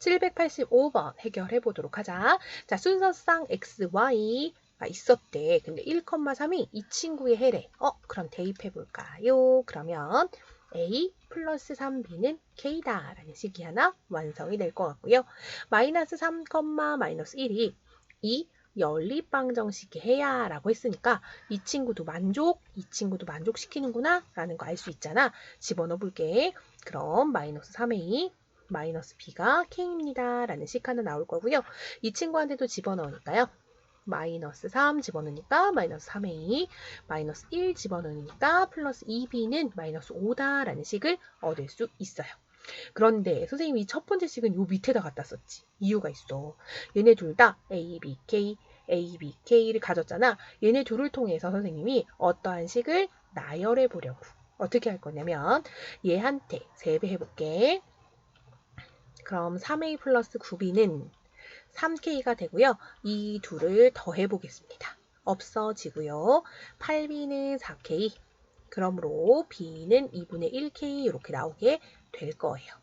785번 해결해 보도록 하자. 자, 순서상 x, y가 있었대. 근데 1,3이 이 친구의 해래. 어, 그럼 대입해 볼까요? 그러면 a 플러스 3b는 k다 라는 식이 하나 완성이 될 것 같고요. 마이너스 3, 마이너스 1이 이 연립방 정식의 해야 라고 했으니까 이 친구도 만족, 이 친구도 만족시키는구나 라는 거 알 수 있잖아. 집어넣어 볼게. 그럼 마이너스 3a 마이너스 b가 k입니다 라는 식 하나 나올 거고요. 이 친구한테도 집어넣으니까요. 마이너스 3 집어넣으니까 마이너스 3a 마이너스 1 집어넣으니까 플러스 2b는 마이너스 5다 라는 식을 얻을 수 있어요. 그런데 선생님이 첫 번째 식은 요 밑에다 갖다 썼지. 이유가 있어. 얘네 둘 다 a, b, k, a, b, k를 가졌잖아. 얘네 둘을 통해서 선생님이 어떠한 식을 나열해 보려고. 어떻게 할 거냐면 얘한테 세배해 볼게. 그럼 3a 플러스 9b는 3k가 되고요. 이 둘을 더해 보겠습니다. 없어지고요. 8b는 4k. 그러므로 b는 2분의 1k 이렇게 나오게 될 거예요.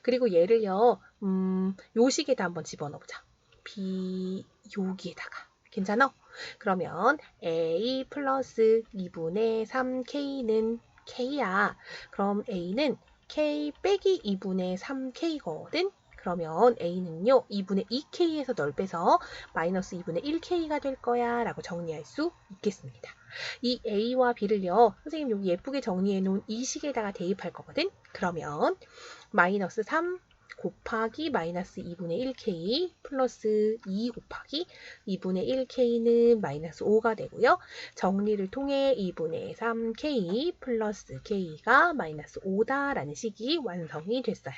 그리고 얘를요, 음, 요 식에다 한번 집어넣어보자. b 여기에다가. 괜찮아? 그러면 a 플러스 2분의 3k는 k야. 그럼 a는 k 빼기 2분의 3k거든? 그러면 a는요 2분의 2k에서 넓혀서 마이너스 2분의 1k가 될 거야 라고 정리할 수 있겠습니다. 이 a와 b를요 선생님 여기 예쁘게 정리해 놓은 이 식에다가 대입할 거거든. 그러면 마이너스 3 곱하기 마이너스 2분의 1k 플러스 2 곱하기 2분의 1k는 마이너스 5가 되고요. 정리를 통해 2분의 3k 플러스 k가 마이너스 5다라는 식이 완성이 됐어요.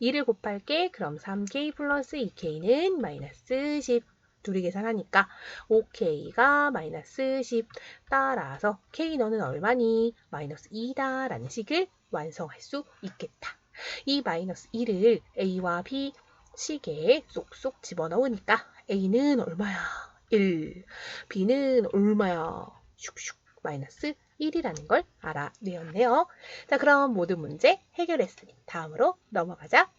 2를 곱할 게. 그럼 3k 플러스 2k는 마이너스 10. 둘이 계산하니까 5k가 마이너스 10 따라서 k 너는 얼마니? 마이너스 2다 라는 식을 완성할 수 있겠다. 이 마이너스 1을 a와 b 식에 쏙쏙 집어넣으니까 a는 얼마야? 1. b는 얼마야? 슉슉 마이너스 1이라는 걸 알아내었네요. 자, 그럼 모든 문제 해결했으니 다음으로 넘어가자.